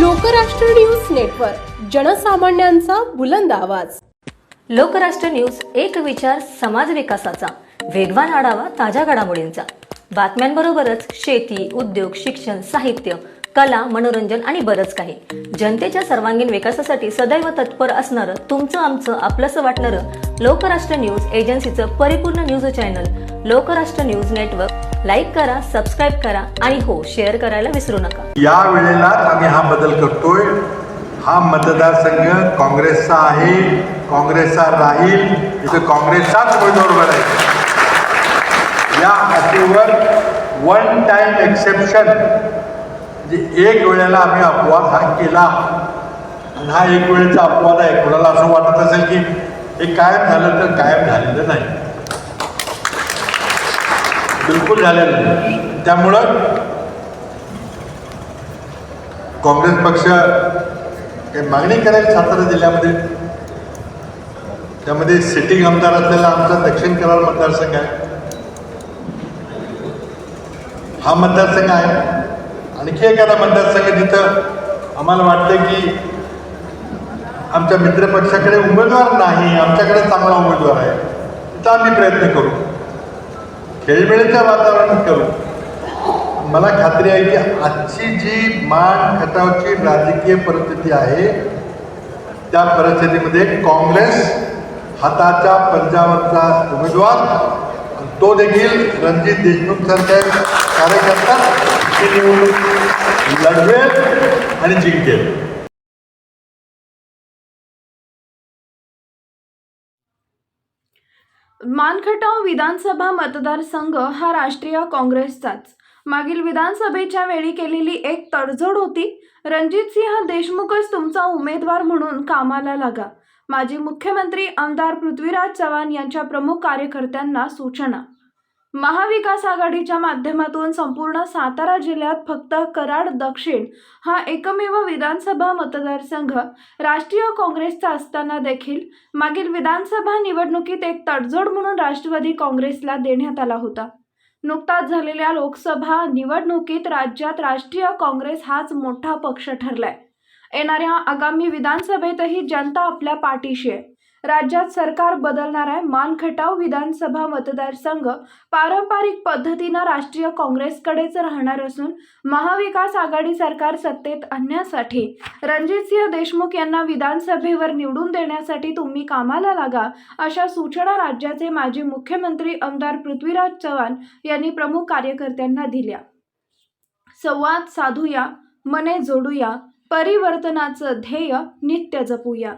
Lokrashtra news network जनसामान्यांचा बुलंद आवाज. Lokrashtra news एक विचार समाज विकासाचा वेगवान आढावा ताज्या घडामोडींचा. बातम्यांबरोबरच शेती उद्योग शिक्षण साहित्य कला मनोरंजन आणि बरंच काही. जनतेच्या सर्वांगीण विकासासाठी सदैव तत्पर असणारं तुमचं आमचं आपलंसं वाटणारं लोकराष्ट्र न्यूज एजन्सीचं परिपूर्ण news channel Lokrashtra news network. Like करा सबस्क्राईब करा आणि हो शेअर करायला विसरू नका. या वेळेला आम्ही हा बदल करतोय. हा मतदारसंघ काँग्रेसचा आहे काँग्रेसचा राहील इथं काँग्रेसचाच उमेदवार उभा या अटीवर वन टाइम एक्सेप्शन म्हणजे एक वेळेला आम्ही अपवाद हा केला. आणि हा एक वेळेचा अपवाद आहे. कुणाला असं वाटत असेल की हे कायम झालं तर कायम झालेलं नाही. बिलकुल झालेलं नाही. त्यामुळं काँग्रेस पक्ष काही मागणी करेल सातारा जिल्ह्यामध्ये त्यामध्ये सिटिंग आमदार असलेला आमचा दक्षिण कराड मतदारसंघ आहे. हा मतदारसंघ आहे. आणखी एखादा मतदारसंघ जिथं आम्हाला वाटतं की आमच्या मित्रपक्षाकडे उमेदवार नाही आमच्याकडे चांगला उमेदवार आहे. तिथं आम्ही प्रयत्न करू. खेळमेळीचं वातावरण करू. मला खात्री आहे की आजची जी मान खटावची राजकीय परिस्थिती आहे त्या परिस्थितीमध्ये काँग्रेस हाताच्या पंजाबचा उमेदवार तो देखील रणजित देशमुख सारख्या कार्यकर्ता. ही निवडणूक लढवेल आणि जिंकेल मानखटाव विधानसभा मतदारसंघ हा राष्ट्रीय काँग्रेसचाच. मागील विधानसभेच्या वेळी केलेली एक तडजोड होती. रणजितसिंह देशमुखच तुमचा उमेदवार म्हणून कामाला लागा. माजी मुख्यमंत्री आमदार पृथ्वीराज चव्हाण यांच्या प्रमुख कार्यकर्त्यांना सूचना. महाविकास आघाडीच्या माध्यमातून संपूर्ण सातारा जिल्ह्यात फक्त कराड दक्षिण हा एकमेव विधानसभा मतदारसंघ. राष्ट्रीय काँग्रेसचा असताना देखील मागील विधानसभा निवडणुकीत एक तडजोड म्हणून राष्ट्रवादी काँग्रेसला देण्यात आला होता. नुकताच झालेल्या लोकसभा निवडणुकीत राज्यात राष्ट्रीय काँग्रेस हाच मोठा पक्ष ठरलाय. येणाऱ्या आगामी विधानसभेतही जनता आपल्या पाठीशी आहे. राज्यात सरकार बदलणार आहे. मानखटाव विधानसभा मतदारसंघ पारंपरिक पद्धतीनं राष्ट्रीय काँग्रेसकडेच राहणार असून महाविकास आघाडी सरकार सत्तेत आणण्यासाठी रणजितसिंह देशमुख यांना विधानसभेवर निवडून देण्यासाठी तुम्ही कामाला लागा अशा सूचना राज्याचे माजी मुख्यमंत्री आमदार पृथ्वीराज चव्हाण यांनी प्रमुख कार्यकर्त्यांना दिल्या. संवाद साधूया मने जोडूया परिवर्तनाचं ध्येय नित्य जपूया.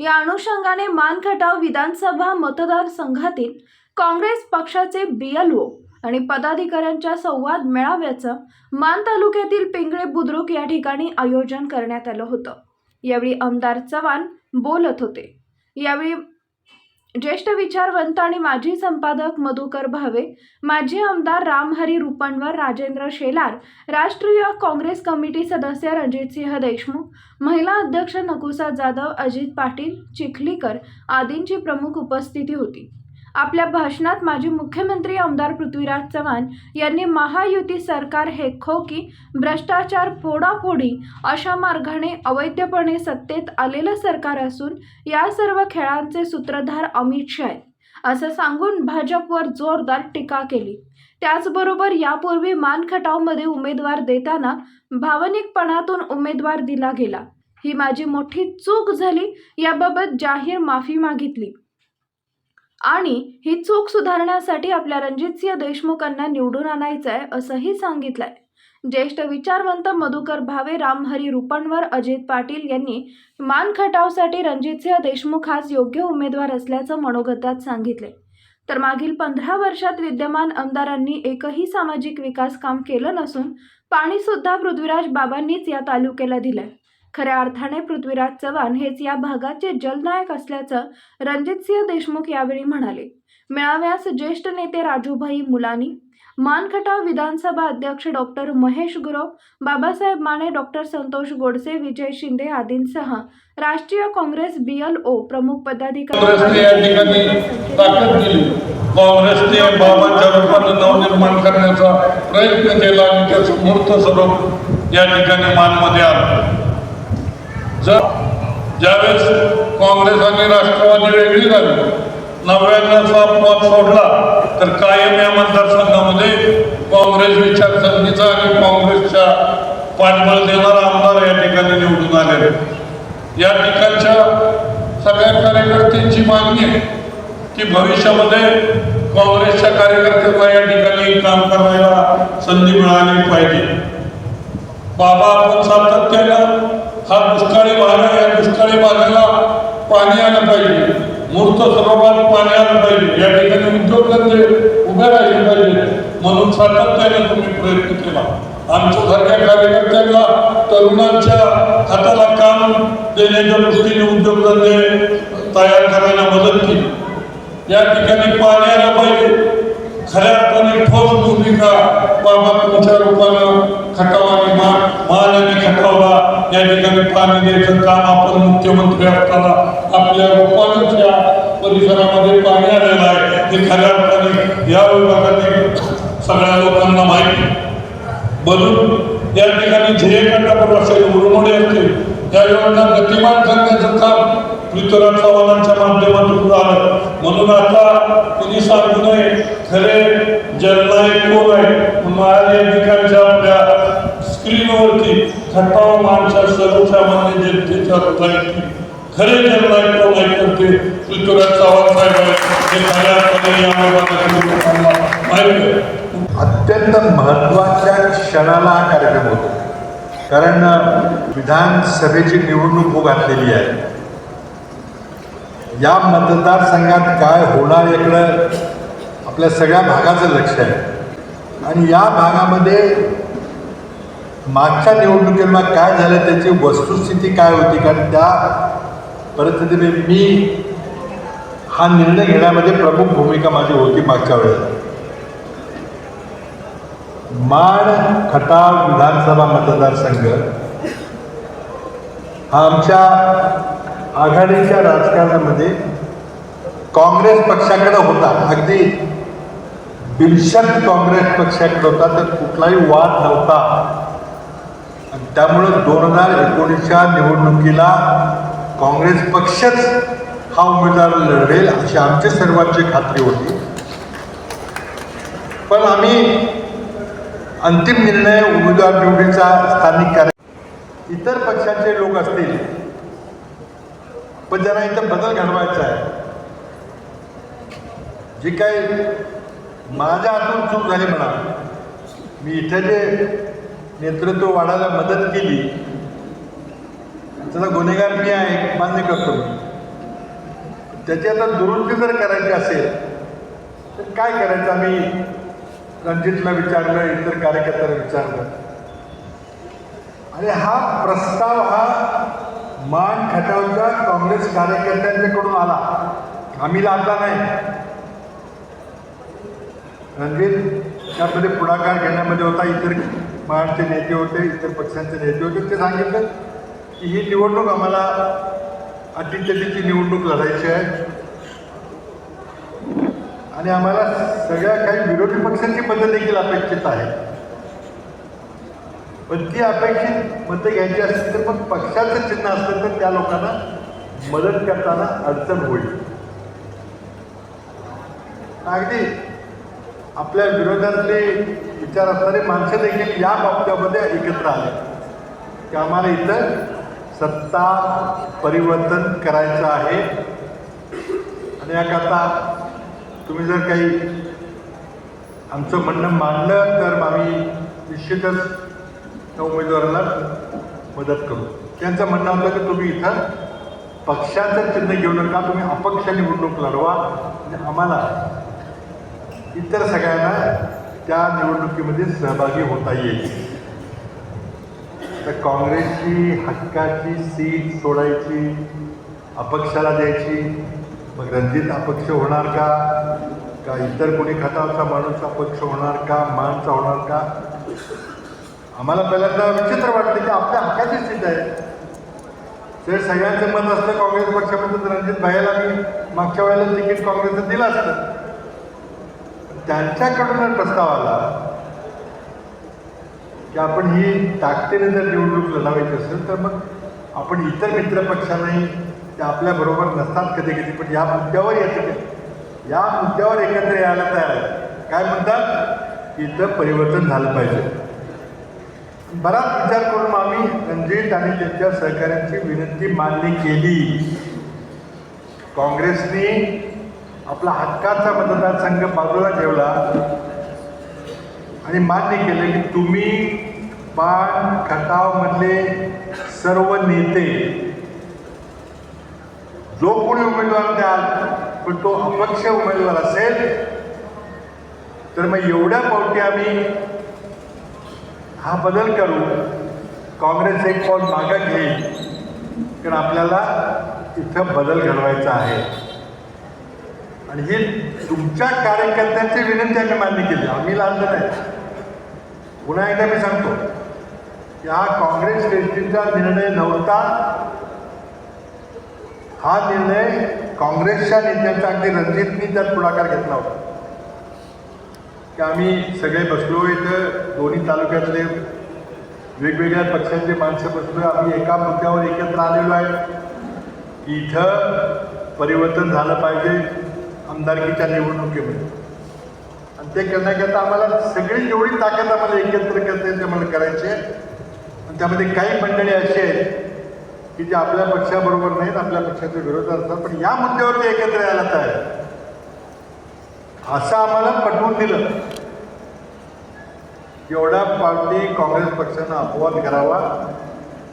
या अनुषंगाने मानखटाव विधानसभा मतदारसंघातील काँग्रेस पक्षाचे बीएलओ आणि पदाधिकाऱ्यांच्या संवाद मेळाव्याचं मान तालुक्यातील पिंगळे बुद्रुक या ठिकाणी आयोजन करण्यात आलं होतं. यावेळी आमदार चव्हाण बोलत होते. यावेळी ज्येष्ठ विचारवंत आणि माजी संपादक मधुकर भावे माजी आमदार रामहरी रुपणवर राजेंद्र शेलार राष्ट्रीय काँग्रेस कमिटी सदस्य रणजितसिंह देशमुख महिला अध्यक्ष नकुसा जाधव अजित पाटील चिखलीकर आदींची प्रमुख उपस्थिती होती. आपल्या भाषणात माजी मुख्यमंत्री आमदार पृथ्वीराज चव्हाण यांनी महायुती सरकार हे खोकी भ्रष्टाचार फोडाफोडी अशा मार्गाने अवैधपणे सत्तेत आलेलं सरकार असून या सर्व खेळांचे सूत्रधार अमित शाह आहेत. असं सांगून भाजपवर जोरदार टीका केली. त्याचबरोबर यापूर्वी मानखटावमध्ये उमेदवार देताना भावनिकपणातून उमेदवार दिला गेला. ही माझी मोठी चूक झाली याबाबत जाहीर माफी मागितली. आणि ही चूक सुधारण्यासाठी आपल्या रणजितसिंह देशमुखांना निवडून आणायचं आहे असंही सांगितलंय. ज्येष्ठ विचारवंत मधुकर भावे रामहरी रुपणवर अजित पाटील यांनी मान खटावसाठी रणजितसिंह देशमुख हाच योग्य उमेदवार असल्याचं मनोगतात सांगितले. तर मागील पंधरा वर्षात विद्यमान आमदारांनी एकही सामाजिक विकास काम केलं नसून पाणीसुद्धा पृथ्वीराज बाबांनीच या तालुक्याला दिलंय. खऱ्या अर्थाने पृथ्वीराज चव्हाण हेच या भागाचे जलनायक असल्याचं रणजितसिंह देशमुख यावेळी म्हणाले. मेळाव्यास ज्येष्ठ नेते राजूभाई मुलानी मानखटाव विधानसभा अध्यक्ष डॉक्टर महेश गुरव बाबासाहेब माने डॉक्टर संतोष गोडसे विजय शिंदे आदींसह राष्ट्रीय काँग्रेस बीएलओ प्रमुख काँग्रेसने या पदाधिकारी काँग्रेसने बाबांच्या रूपानं नवनिर्माण करण्याचा प्रयत्न केला आणि त्याचं मूर्त स्वरूप या ठिकाणी मानमध्ये आलं. जर ज्यावेळेस काँग्रेस आणि राष्ट्रवादी वेगळी झाली नव्याण्णवचा अपवाद सोडला तर कायम या मतदारसंघामध्ये काँग्रेस विचारसरणीचा आणि काँग्रेसच्या पाठबळ देणारा आमदार या ठिकाणी निवडून आलेले या ठिकाणच्या सगळ्या कार्यकर्त्यांची मागणी आहे की भविष्यामध्ये काँग्रेसच्या कार्यकर्त्यांना या ठिकाणी काम करायला संधी मिळाली पाहिजे. बाबा आपण सातत्यानं हा दुष्काळी भाग आहे. या दुष्काळी भागाला पाणी आलं पाहिजे. मूर्त स्वरूपात पाणी आलं पाहिजे. या ठिकाणी उद्योगधंदे उभे राहिले पाहिजे. म्हणून सातत्याने तुम्ही प्रयत्न केला. आमच्यासारख्या कार्यकर्त्यांना तरुणांच्या हाताला काम देण्याच्या दृष्टीने उद्योगधंदे तयार करायला मदत केली. या ठिकाणी पाणी आलं पाहिजे. खऱ्या अर्थाने ठोस भूमिका बाबा तुमच्या रूपानं खटाव आणि मान मान आणि खटावला. या ठिकाणी पाणी द्यायचं काम आपण मुख्यमंत्री असताना आपल्या रूपानंच या परिसरामध्ये पाणी आलेलं आहे. हे खऱ्या अर्थाने या विभागाने सगळ्या लोकांना माहिती आहे. म्हणून या ठिकाणी ध्येय कंडापूर असेल उरमोडे असतील त्या योजना गतिमान करण्याचं काम पृथ्वीराज चव्हाणांच्या माध्यमातून झालं. म्हणून आता कुणी सांगू नये खरे जननायक कोण आहे म्हणून या ठिकाणच्या आपल्या स्क्रीनवरती खटाव माणच्या सर्वसामान्य जनतेच्या हृदयात खरे जननायक कोण आहे. तर ते पृथ्वीराज चव्हाण साहेब आहेत हे माहिती अत्यंत महत्त्वाच्या क्षणाला हा कार्यक्रम होतो. कारण विधानसभेची निवडणूक होऊ घातलेली आहे. या मतदारसंघात काय होणार याकडं आपल्या सगळ्या भागाचं लक्ष आहे. आणि या भागामध्ये मागच्या निवडणुकीला काय झालं त्याची वस्तुस्थिती काय होती? कारण त्या परिस्थितीने मी हा निर्णय घेण्यामध्ये प्रमुख भूमिका माझी होती मागच्या वेळेला. माड खटाव विधानसभा मतदारसंघ हा आमच्या आघाडीच्या राजकारणामध्ये काँग्रेस पक्षाकडे होता. अगदी बिलशत काँग्रेस पक्षाकडे होता तर कुठलाही वाद नव्हता. आणि त्यामुळं दोन हजार एकोणीसच्या निवडणुकीला काँग्रेस पक्षच हा उमेदवार लढेल अशी आमची सर्वांची खात्री होती. पण आम्ही अंतिम निर्णय उमेदवार निवडीचा स्थानिक कार्य इतर पक्षाचे लोक असतील पण ज्यांना इथं बदल घडवायचा आहे. जी काही माझ्या हातून चूक झाली म्हणा. मी इथं जे नेतृत्व वाढायला मदत केली त्याचा गुन्हेगार मी आहे मान्य करतो त्याची आता दुरुस्ती जर करायची असेल तर काय करायचं? आम्ही रणजितला विचारलं इतर कार्यकर्त्याला विचारलं. आणि हा प्रस्ताव हा मान खटावच्या काँग्रेस कार्यकर्त्यांच्याकडून आला. आम्ही लादला नाही. रणवीर त्यामध्ये पुढाकार घेण्यामध्ये होता इतर महाराष्ट्रचे नेते होते इतर पक्षांचे नेते होते. ते सांगितलं की ही निवडणूक आम्हाला अटीतटीची निवडणूक लढायची आहे. आणि आम्हाला सगळ्या काही विरोधी पक्षांची मतं देखील अपेक्षित आहे पण ती अपेक्षित मतं घ्यायची असतील तर मग पक्षाचं चिन्ह असलं तर त्या लोकांना मदत करताना अडचण होईल. अगदी आपल्या विरोधातले विचार असणारे माणसं देखील या बाबतीमध्ये एकत्र आले. की आम्हाला इथं सत्ता परिवर्तन करायचं आहे. आणि याकरता तुम्ही जर काही आमचं म्हणणं मानलं तर आम्ही निश्चितच त्या उमेदवाराला मदत करू. त्यांचं म्हणणं होतं की तुम्ही इथं पक्षाचं चिन्ह घेऊ नका तुम्ही अपक्ष निवडणूक लढवा. आणि आम्हाला इतर सगळ्यांना त्या निवडणुकीमध्ये सहभागी होता येईल. तर काँग्रेसची हक्काची सीट सोडायची अपक्षाला द्यायची मग रणजित अपक्ष होणार का? का इतर कोणी खटावचा माणूस अपक्ष होणार का? मानचा होणार का? आम्हाला पहिल्यांदा विचित्र वाटतं की आपल्या हक्काची सीट आहे. जर सगळ्यांचं मत असतं काँग्रेस पक्षामध्ये तर रणजित भाईला मी मागच्या वेळेला तिकीट काँग्रेसचं दिलं असतं. त्यांच्याकडून प्रस्ताव आला की आपण ही ताकदीने जर निवडणूक लढावायची असेल तर मग आपण इतर मित्रपक्षांनाही ते आपल्याबरोबर नसतात कधी कधी पण या मुद्द्यावर यायचं या मुद्द्यावर एकत्र यायला तयार आहे काय म्हणतात? इथं परिवर्तन झालं पाहिजे. बराच विचार करून आम्ही रणजित आणि त्यांच्या सहकाऱ्यांची विनंती मान्य केली. काँग्रेसने आपला हक्काचा मतदारसंघ बाजूला ठेवला आणि मान्य केलं की तुम्ही पान खटावमधले सर्व नेते जो कोणी उमेदवार द्याल पण तो अपक्ष उमेदवार असेल तर मग एवढ्या पावटी आम्ही हा बदल करू. काँग्रेस एक पाऊल मागं घेईल. कारण आपल्याला इथं बदल घडवायचा आहे. आणि हे तुमच्या कार्यकर्त्यांची विनंती आम्ही मान्य केली. आम्ही लादलं नाही पुन्हा एकदा मी सांगतो की हा काँग्रेस श्रेष्ठीचा निर्णय नव्हता. हा निर्णय काँग्रेसच्या नेत्यांचा अगदी रणजितनी त्यात पुढाकार घेतला होता. की आम्ही सगळे बसलो इथं दोन्ही तालुक्यातले वेगवेगळ्या पक्षांचे माणसं बसलो आम्ही एका मुद्द्यावर एकत्र आलेलो आहे की इथं परिवर्तन झालं पाहिजे. आमदारकीच्या निवडणुकीमध्ये. आणि ते करण्याकरता आम्हाला सगळी जेवढी ताकद आम्हाला एकत्र करता ते आम्हाला करायचे आणि त्यामध्ये काही मंडळी अशी आहेत की जे आपल्या पक्षाबरोबर नाहीत आपल्या पक्षाच्या विरोधात असतात पण या मुद्द्यावरती एकत्र यायला तयार असं आम्हाला पटवून दिलं. एवढा पार्टी काँग्रेस पक्षानं अपवाद करावा.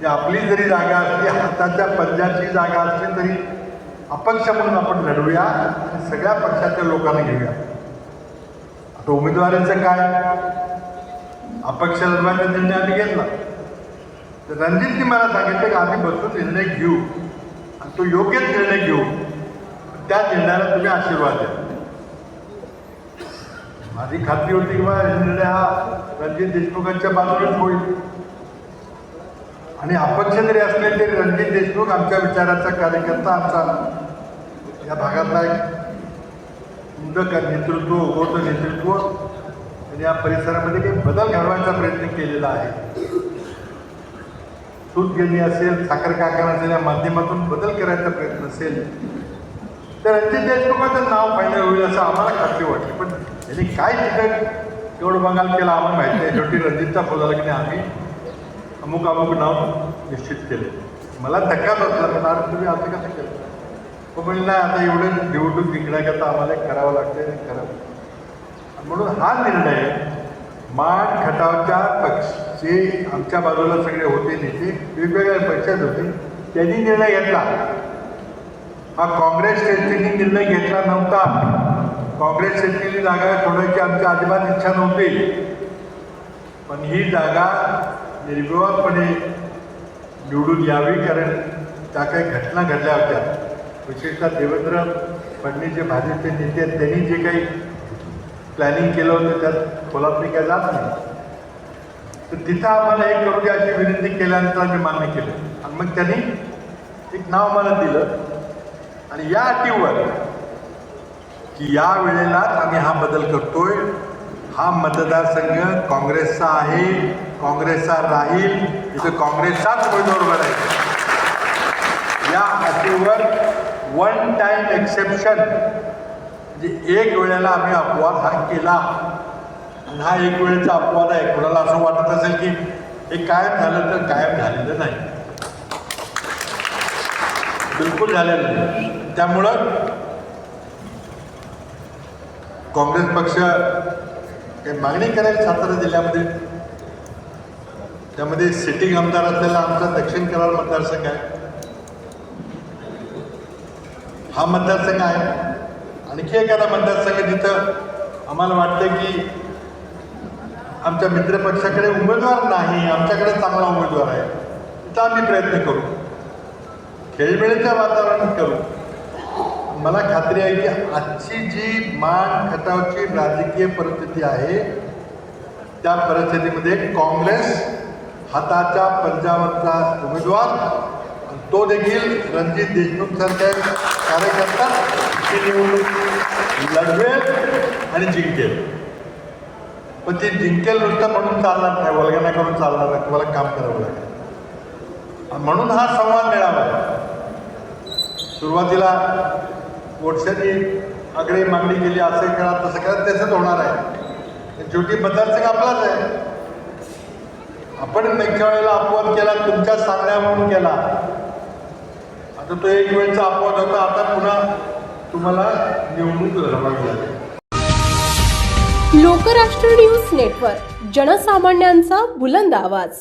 की आपली जरी जागा असली हाताच्या पंजाची जागा असली तरी अपक्ष म्हणून आपण लढूया आणि सगळ्या पक्षाच्या लोकांना घेऊया. आता उमेदवारांचं काय? अपक्ष लढवायचा निर्णय आम्ही घेतला. तर रणजितनी मला सांगितलं की आम्ही बसून निर्णय घेऊ आणि तो योग्यच निर्णय घेऊ. त्या निर्णयाला तुम्ही आशीर्वाद द्या. माझी खात्री होती की बाबा निर्णय हा रणजित देशमुखांच्या बाजूनेच होईल. आणि अपक्ष जरी असले तरी रणजित देशमुख आमच्या विचाराचा कार्यकर्ता आमचा. या भागातला एक उंडक नेतृत्व उगवतं नेतृत्व आणि या परिसरामध्ये काही बदल घडवायचा प्रयत्न केलेला आहे. सूत गिरणी असेल साखर कारखाना असेल या माध्यमातून बदल करायचा प्रयत्न असेल तर रणजित देशमुखाचं नाव फायनल होईल असं आम्हाला खात्री वाटली. पण त्यांनी काय तिथं एवढं बंगाल केलं आम्हाला माहिती आहे शेवटी रणजितचा फोन झाला की नाही आम्ही अमुक अमुक नाव निश्चित केले. मला धक्का बसला पण आज तुम्ही असं कसं केलं तो म्हणजे नाही आता एवढं निवडणूक जिंकण्याकरता आम्हाला करावं लागतं आणि करावं. म्हणून हा निर्णय माठ खटावच्या पक्ष जे आमच्या बाजूला सगळे होते नेते वेगवेगळ्या पक्षात होते त्यांनी निर्णय घेतला. हा काँग्रेस श्रेष्ठींनी निर्णय घेतला नव्हता. काँग्रेस श्रेष्ठींनी जागा सोडायची आमची अजिबात इच्छा नव्हती. पण ही जागा निर्विवादपणे निवडून यावी कारण त्या काही घटना घडल्या होत्या. विशेषतः देवेंद्र फडणवीस जे भाजपचे नेते आहेत त्यांनी जे काही प्लॅनिंग केलं होतं त्यात कोल्हापूर काय जात नाही. तर तिथं आम्हाला एक करू द्या अशी विनंती केल्यानंतर आम्ही मान्य केलं. आणि मग त्यांनी एक नाव मला दिलं. आणि या अटीवर की या वेळेलाच आम्ही हा बदल करतोय. हा मतदारसंघ काँग्रेसचा आहे काँग्रेसचा राहील. इथं काँग्रेसचाच उमेदवार उभा राहील. या अटीवर वन टाईम एक्सेप्शन म्हणजे एक वेळेला आम्ही अपवाद हा केला. आणि हा एक वेळेचा अपवाद आहे. कुणाला असं वाटत असेल की हे कायम झालं तर कायम झालेलं नाही. बिलकुल झालेलं नाही. त्यामुळं काँग्रेस पक्ष काही मागणी करेल सातारा जिल्ह्यामध्ये. त्यामध्ये सिटिंग आमदार असलेला आमचा दक्षिण करार मतदारसंघ आहे. हा मतदारसंघ आहे. आणखी एखादा मतदारसंघ जिथं आम्हाला वाटतं की आमच्या मित्रपक्षाकडे उमेदवार नाही आमच्याकडे चांगला उमेदवार आहे तिथं आम्ही प्रयत्न करू. खेळमेळीच्या वातावरण करू. मला खात्री आहे की आजची जी मान खटावची राजकीय परिस्थिती आहे त्या परिस्थितीमध्ये काँग्रेस हाताच्या पंजावरचा उमेदवार तो देखील रणजित देशमुख सारख्या कार्यकर्ता ती निवडणूक लढवेल आणि जिंकेल. पण ती जिंकेल नुसतं म्हणून चालणार नाही वल्गना करून चालणार नाही तुम्हाला काम करावं लागेल. म्हणून हा संवाद मिळावा. सुरुवातीला गोडसेंनी आगळी मागणी केली असं करा तसं करा तसंच होणार आहे. शेवटी मतदारसंघ आपलाच आहे. आपण इतक्या वेळेला अपवाद केला तुमच्या सांगण्यावरून केला. तर तो एक वेळचा अपवाद होता. आता पुन्हा तुम्हाला निवडणूक लढवावी लागेल. लोकराष्ट्र न्यूज नेटवर्क जनसामान्यांचा बुलंद आवाज.